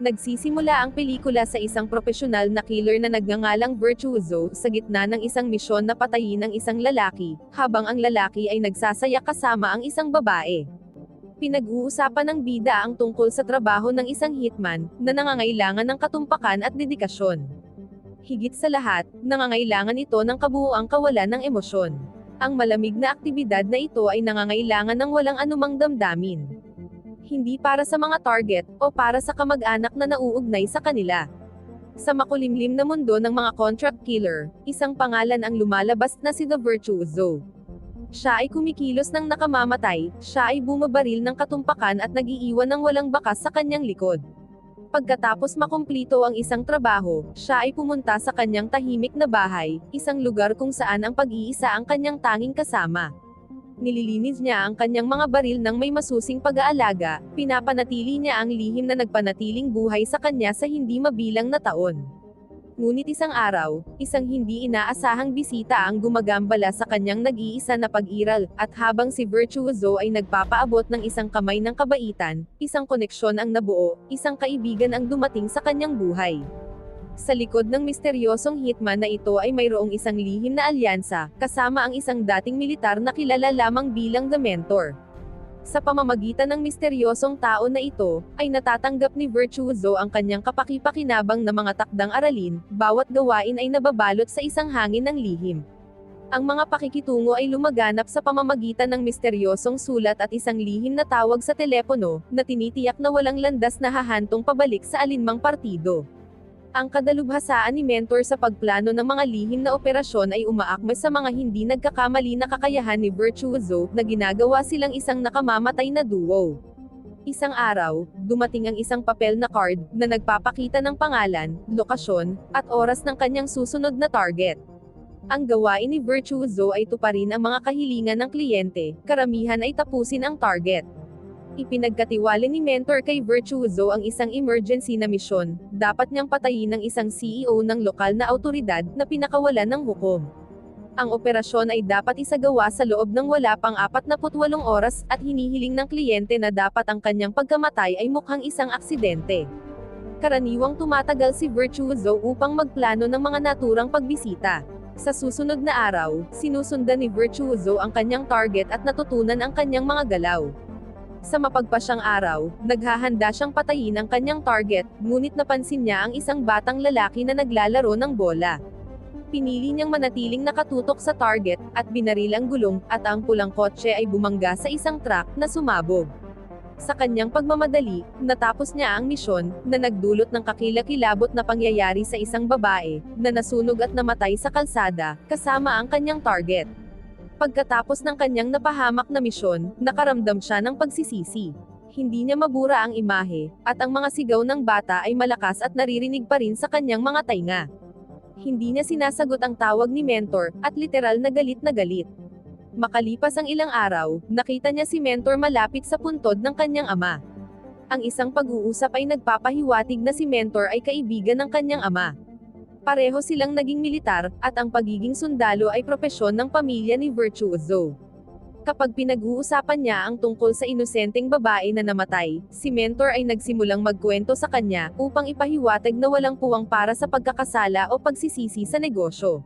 Nagsisimula ang pelikula sa isang profesional na killer na nagngangalang Virtuoso sa gitna ng isang misyon na patayin ang isang lalaki, habang ang lalaki ay nagsasaya kasama ang isang babae. Pinag-uusapan ng bida ang tungkol sa trabaho ng isang hitman, na nangangailangan ng katumpakan at dedikasyon. Higit sa lahat, nangangailangan ito ng kabuuang kawalan ng emosyon. Ang malamig na aktibidad na ito ay nangangailangan ng walang anumang damdamin hindi para sa mga target, o para sa kamag-anak na nauugnay sa kanila. Sa makulimlim na mundo ng mga contract killer, isang pangalan ang lumalabas na si The Virtuoso. Siya ay kumikilos ng nakamamatay, siya ay bumabaril ng katumpakan at nagiiwan ng walang bakas sa kanyang likod. Pagkatapos makumplito ang isang trabaho, siya ay pumunta sa kanyang tahimik na bahay, isang lugar kung saan ang pag-iisa ang kanyang tanging kasama nililinis niya ang kanyang mga baril ng may masusing pag-aalaga, pinapanatili niya ang lihim na nagpanatiling buhay sa kanya sa hindi mabilang na taon. Ngunit isang araw, isang hindi inaasahang bisita ang gumagambala sa kanyang nag-iisa na pag-iral, at habang si Virtuoso ay nagpapaabot ng isang kamay ng kabaitan, isang koneksyon ang nabuo, isang kaibigan ang dumating sa kanyang buhay. Sa likod ng misteryosong hitman na ito ay mayroong isang lihim na alyansa, kasama ang isang dating militar na kilala lamang bilang The Mentor. Sa pamamagitan ng misteryosong tao na ito, ay natatanggap ni Virtuoso ang kanyang kapakipakinabang na mga takdang aralin, bawat gawain ay nababalot sa isang hangin ng lihim. Ang mga pakikitungo ay lumaganap sa pamamagitan ng misteryosong sulat at isang lihim na tawag sa telepono, na tinitiyak na walang landas na hahantong pabalik sa alinmang partido. Ang kadalubhasaan ni Mentor sa pagplano ng mga lihim na operasyon ay umaakme sa mga hindi nagkakamali na kakayahan ni Virtuoso, na ginagawa silang isang nakamamatay na duo. Isang araw, dumating ang isang papel na card, na nagpapakita ng pangalan, lokasyon, at oras ng kanyang susunod na target. Ang gawain ni Virtuoso ay tuparin ang mga kahilingan ng kliyente, karamihan ay tapusin ang target. Ipinagkatiwala ni Mentor kay Virtuoso ang isang emergency na misyon, dapat niyang patayin ng isang CEO ng lokal na autoridad, na pinakawalan ng hukom. Ang operasyon ay dapat isagawa sa loob ng wala pang 48 oras, at hinihiling ng kliyente na dapat ang kanyang pagkamatay ay mukhang isang aksidente. Karaniwang tumatagal si Virtuoso upang magplano ng mga naturang pagbisita. Sa susunod na araw, sinusundan ni Virtuoso ang kanyang target at natutunan ang kanyang mga galaw. Sa mapagpasyang araw, naghahanda siyang patayin ang kanyang target, ngunit napansin niya ang isang batang lalaki na naglalaro ng bola. Pinili niyang manatiling nakatutok sa target, at binaril ang gulong, at ang pulang kotse ay bumangga sa isang truck na sumabog. Sa kanyang pagmamadali, natapos niya ang misyon, na nagdulot ng kakilakilabot na pangyayari sa isang babae, na nasunog at namatay sa kalsada, kasama ang kanyang target. Pagkatapos ng kanyang napahamak na misyon, nakaramdam siya ng pagsisisi. Hindi niya mabura ang imahe, at ang mga sigaw ng bata ay malakas at naririnig pa rin sa kanyang mga tainga. Hindi niya sinasagot ang tawag ni Mentor, at literal na galit na galit. Makalipas ang ilang araw, nakita niya si Mentor malapit sa puntod ng kanyang ama. Ang isang pag-uusap ay nagpapahiwatig na si Mentor ay kaibigan ng kanyang ama. Pareho silang naging militar, at ang pagiging sundalo ay propesyon ng pamilya ni Virtuoso. Kapag pinag-uusapan niya ang tungkol sa inosenteng babae na namatay, si Mentor ay nagsimulang magkwento sa kanya, upang ipahiwatig na walang puwang para sa pagkakasala o pagsisisi sa negosyo.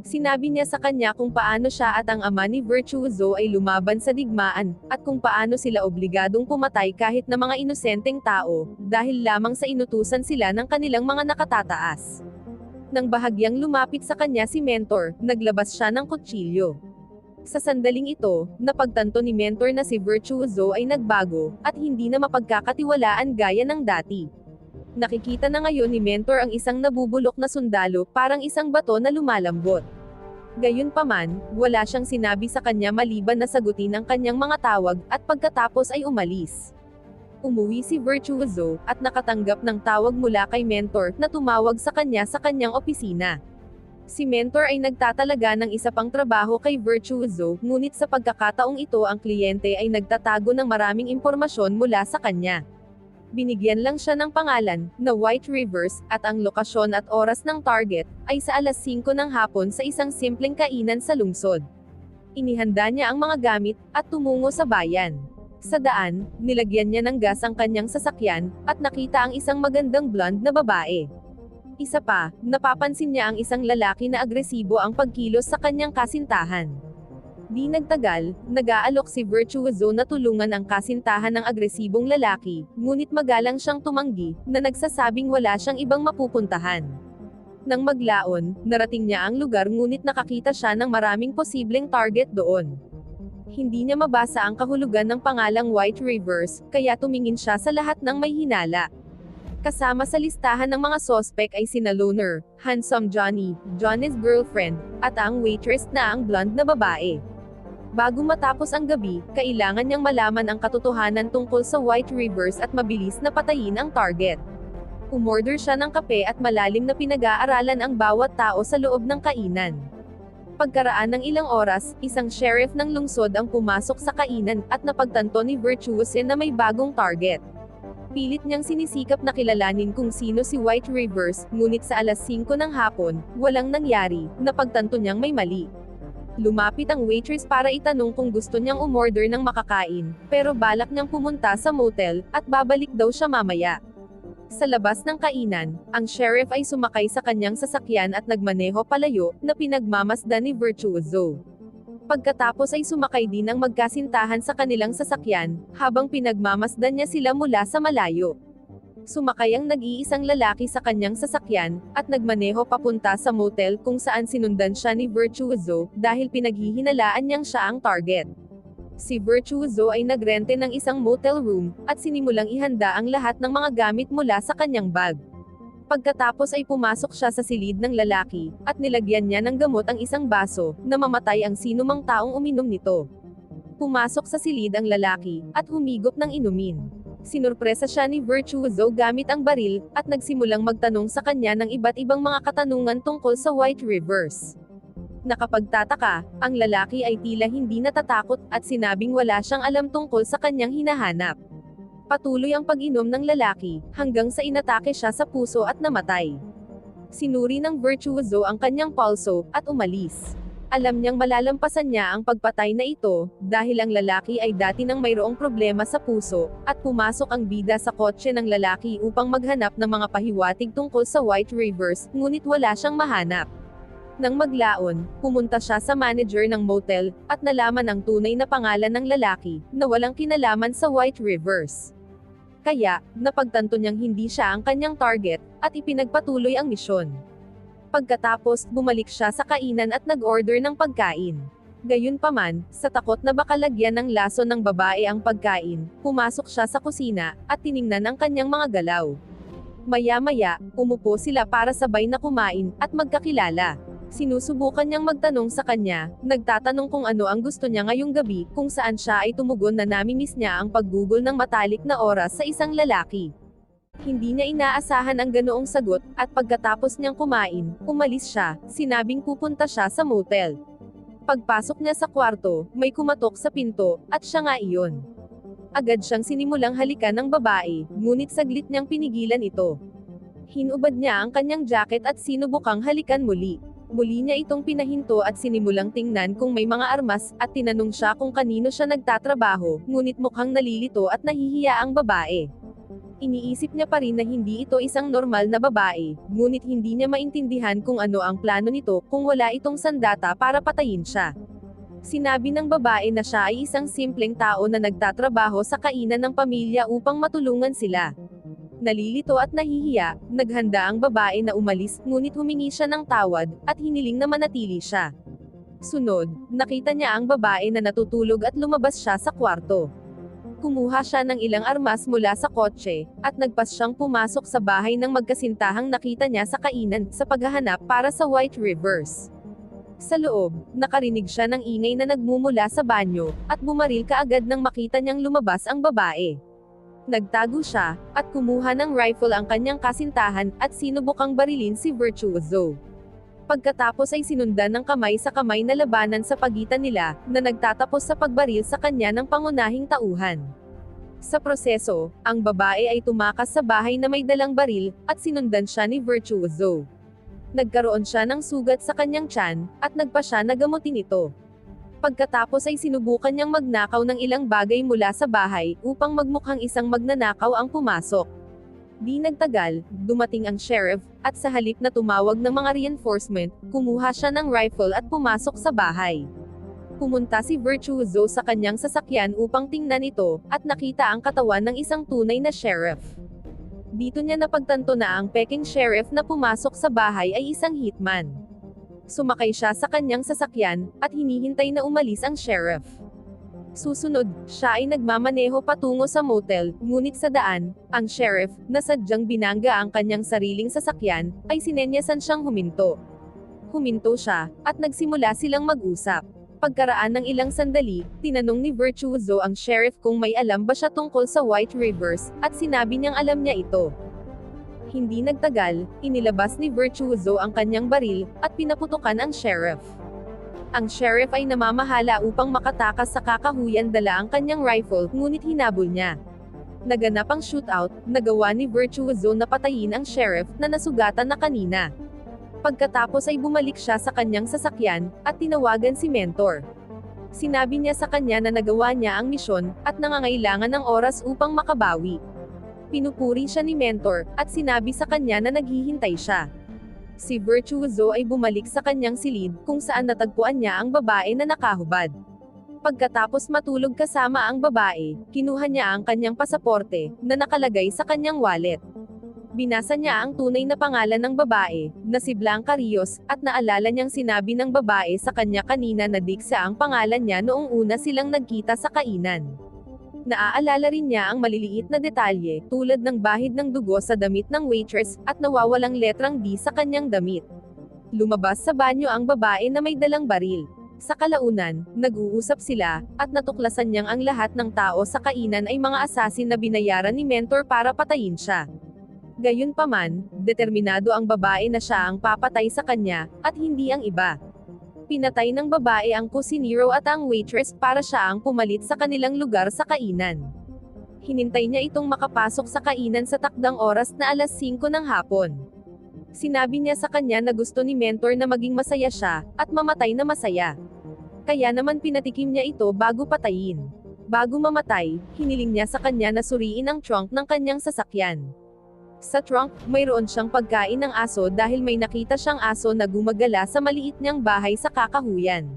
Sinabi niya sa kanya kung paano siya at ang ama ni Virtuoso ay lumaban sa digmaan, at kung paano sila obligadong pumatay kahit na mga inosenteng tao, dahil lamang sa inutusan sila ng kanilang mga nakatataas. Nang bahagyang lumapit sa kanya si Mentor, naglabas siya ng kutsilyo. Sa sandaling ito, napagtanto ni Mentor na si Virtuoso ay nagbago, at hindi na mapagkakatiwalaan gaya ng dati. Nakikita na ngayon ni Mentor ang isang nabubulok na sundalo, parang isang bato na lumalambot. Gayunpaman, wala siyang sinabi sa kanya maliban na sagutin ang kanyang mga tawag, at pagkatapos ay umalis umuwi si Virtuoso, at nakatanggap ng tawag mula kay Mentor, na tumawag sa kanya sa kanyang opisina. Si Mentor ay nagtatalaga ng isa pang trabaho kay Virtuoso, ngunit sa pagkakataong ito ang kliyente ay nagtatago ng maraming impormasyon mula sa kanya. Binigyan lang siya ng pangalan, na White Rivers, at ang lokasyon at oras ng target, ay sa alas 5 ng hapon sa isang simpleng kainan sa lungsod. Inihanda niya ang mga gamit, at tumungo sa bayan. Sa daan, nilagyan niya ng gas ang kanyang sasakyan, at nakita ang isang magandang blonde na babae. Isa pa, napapansin niya ang isang lalaki na agresibo ang pagkilos sa kanyang kasintahan. Di nagtagal, nag-aalok si Virtuoso na tulungan ang kasintahan ng agresibong lalaki, ngunit magalang siyang tumanggi, na nagsasabing wala siyang ibang mapupuntahan. Nang maglaon, narating niya ang lugar ngunit nakakita siya ng maraming posibleng target doon. Hindi niya mabasa ang kahulugan ng pangalang White Rivers, kaya tumingin siya sa lahat ng may hinala. Kasama sa listahan ng mga sospek ay sina Loner, Handsome Johnny, Johnny's girlfriend, at ang waitress na ang blonde na babae. Bago matapos ang gabi, kailangan niyang malaman ang katotohanan tungkol sa White Rivers at mabilis na patayin ang target. Umorder siya ng kape at malalim na pinag-aaralan ang bawat tao sa loob ng kainan. Pagkaraan ng ilang oras, isang sheriff ng lungsod ang pumasok sa kainan at napagtanto ni Virtuoso na may bagong target. Pilit niyang sinisikap na kilalanin kung sino si White Rivers, ngunit sa alas 5 ng hapon, walang nangyari, napagtanto niyang may mali. Lumapit ang waitress para itanong kung gusto niyang umorder ng makakain, pero balak niyang pumunta sa motel, at babalik daw siya mamaya. Sa labas ng kainan, ang sheriff ay sumakay sa kanyang sasakyan at nagmaneho palayo, na pinagmamasdan ni Virtuoso. Pagkatapos ay sumakay din ang magkasintahan sa kanilang sasakyan, habang pinagmamasdan niya sila mula sa malayo. Sumakay ang nag-iisang lalaki sa kanyang sasakyan, at nagmaneho papunta sa motel kung saan sinundan siya ni Virtuoso, dahil pinaghihinalaan niyang siya ang target. Si Virtuoso ay nagrente ng isang motel room, at sinimulang ihanda ang lahat ng mga gamit mula sa kanyang bag. Pagkatapos ay pumasok siya sa silid ng lalaki, at nilagyan niya ng gamot ang isang baso, na mamatay ang sinumang taong uminom nito. Pumasok sa silid ang lalaki, at humigop ng inumin. Sinurpresa siya ni Virtuoso gamit ang baril, at nagsimulang magtanong sa kanya ng iba't ibang mga katanungan tungkol sa White Rivers. Nakapagtataka, ang lalaki ay tila hindi natatakot, at sinabing wala siyang alam tungkol sa kanyang hinahanap. Patuloy ang pag-inom ng lalaki, hanggang sa inatake siya sa puso at namatay. Sinuri ng Virtuoso ang kanyang pulso, at umalis. Alam niyang malalampasan niya ang pagpatay na ito, dahil ang lalaki ay dati nang mayroong problema sa puso, at pumasok ang bida sa kotse ng lalaki upang maghanap ng mga pahiwatig tungkol sa White Rivers, ngunit wala siyang mahanap. Nang maglaon, pumunta siya sa manager ng motel, at nalaman ang tunay na pangalan ng lalaki, na walang kinalaman sa White Rivers. Kaya, napagtanto niyang hindi siya ang kanyang target, at ipinagpatuloy ang misyon. Pagkatapos, bumalik siya sa kainan at nag-order ng pagkain. Gayunpaman, sa takot na baka lagyan ng laso ng babae ang pagkain, pumasok siya sa kusina, at tiningnan ang kanyang mga galaw. Maya-maya, umupo sila para sabay na kumain, at magkakilala. Sinusubukan niyang magtanong sa kanya, nagtatanong kung ano ang gusto niya ngayong gabi, kung saan siya ay tumugon na namimiss niya ang paggugol ng matalik na oras sa isang lalaki. Hindi niya inaasahan ang ganoong sagot, at pagkatapos niyang kumain, umalis siya, sinabing pupunta siya sa motel. Pagpasok niya sa kwarto, may kumatok sa pinto, at siya nga iyon. Agad siyang sinimulang halikan ng babae, ngunit saglit niyang pinigilan ito. Hinubad niya ang kanyang jacket at sinubukang halikan muli. Muli niya itong pinahinto at sinimulang tingnan kung may mga armas, at tinanong siya kung kanino siya nagtatrabaho, ngunit mukhang nalilito at nahihiya ang babae. Iniisip niya pa rin na hindi ito isang normal na babae, ngunit hindi niya maintindihan kung ano ang plano nito kung wala itong sandata para patayin siya. Sinabi ng babae na siya ay isang simpleng tao na nagtatrabaho sa kainan ng pamilya upang matulungan sila. Nalilito at nahihiya, naghanda ang babae na umalis, ngunit humingi siya ng tawad, at hiniling na manatili siya. Sunod, nakita niya ang babae na natutulog at lumabas siya sa kwarto. Kumuha siya ng ilang armas mula sa kotse, at nagpas siyang pumasok sa bahay ng magkasintahang nakita niya sa kainan, sa paghahanap para sa White Rivers. Sa loob, nakarinig siya ng ingay na nagmumula sa banyo, at bumaril kaagad nang makita niyang lumabas ang babae. Nagtago siya, at kumuha ng rifle ang kanyang kasintahan, at sinubukang barilin si Virtuoso. Pagkatapos ay sinundan ng kamay sa kamay na labanan sa pagitan nila, na nagtatapos sa pagbaril sa kanya ng pangunahing tauhan. Sa proseso, ang babae ay tumakas sa bahay na may dalang baril, at sinundan siya ni Virtuoso. Nagkaroon siya ng sugat sa kanyang tiyan, at nagpa siya na gamutin ito. Pagkatapos ay sinubukan niyang magnakaw ng ilang bagay mula sa bahay, upang magmukhang isang magnanakaw ang pumasok. Di nagtagal, dumating ang sheriff, at sa halip na tumawag ng mga reinforcement, kumuha siya ng rifle at pumasok sa bahay. Pumunta si Virtuoso sa kanyang sasakyan upang tingnan ito, at nakita ang katawan ng isang tunay na sheriff. Dito niya napagtanto na ang peking sheriff na pumasok sa bahay ay isang hitman. Sumakay siya sa kanyang sasakyan, at hinihintay na umalis ang sheriff. Susunod, siya ay nagmamaneho patungo sa motel, ngunit sa daan, ang sheriff, na sadyang binangga ang kanyang sariling sasakyan, ay sinenyasan siyang huminto. Huminto siya, at nagsimula silang mag-usap. Pagkaraan ng ilang sandali, tinanong ni Virtuoso ang sheriff kung may alam ba siya tungkol sa White Rivers, at sinabi niyang alam niya ito. Hindi nagtagal, inilabas ni Virtuoso ang kanyang baril, at pinaputukan ang sheriff. Ang sheriff ay namamahala upang makatakas sa kakahuyan dala ang kanyang rifle, ngunit hinabol niya. Naganap ang shootout, nagawa ni Virtuoso na patayin ang sheriff, na nasugatan na kanina. Pagkatapos ay bumalik siya sa kanyang sasakyan, at tinawagan si Mentor. Sinabi niya sa kanya na nagawa niya ang misyon, at nangangailangan ng oras upang makabawi. Pinupuri siya ni Mentor, at sinabi sa kanya na naghihintay siya. Si Virtuoso ay bumalik sa kanyang silid, kung saan natagpuan niya ang babae na nakahubad. Pagkatapos matulog kasama ang babae, kinuha niya ang kanyang pasaporte, na nakalagay sa kanyang wallet. Binasa niya ang tunay na pangalan ng babae, na si Blanca Rios, at naalala niyang sinabi ng babae sa kanya kanina na Dixa ang pangalan niya noong una silang nagkita sa kainan. Naaalala rin niya ang maliliit na detalye, tulad ng bahid ng dugo sa damit ng waitress, at nawawalang letrang D sa kanyang damit. Lumabas sa banyo ang babae na may dalang baril. Sa kalaunan, nag-uusap sila, at natuklasan niyang ang lahat ng tao sa kainan ay mga asasin na binayaran ni Mentor para patayin siya. Gayunpaman, determinado ang babae na siya ang papatay sa kanya, at hindi ang iba. Pinatay ng babae ang kusinero at ang waitress para siya ang pumalit sa kanilang lugar sa kainan. Hinintay niya itong makapasok sa kainan sa takdang oras na alas 5 ng hapon. Sinabi niya sa kanya na gusto ni Mentor na maging masaya siya, at mamatay na masaya. Kaya naman pinatikim niya ito bago patayin. Bago mamatay, hiniling niya sa kanya na suriin ang trunk ng kanyang sasakyan. Sa trunk, mayroon siyang pagkain ng aso dahil may nakita siyang aso na gumagala sa maliit niyang bahay sa kakahuyan.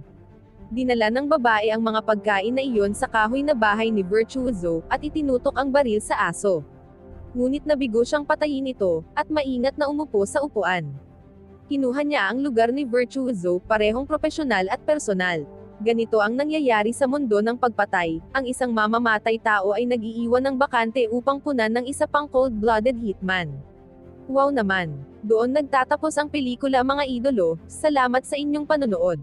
Dinala ng babae ang mga pagkain na iyon sa kahoy na bahay ni Virtuoso, at itinutok ang baril sa aso. Ngunit nabigo siyang patayin ito, at maingat na umupo sa upuan. Kinuha niya ang lugar ni Virtuoso, parehong profesional at personal. Ganito ang nangyayari sa mundo ng pagpatay, ang isang mamamatay tao ay nag-iiwan ng bakante upang punan ng isa pang cold-blooded hitman. Wow naman! Doon nagtatapos ang pelikula mga idolo, salamat sa inyong panonood.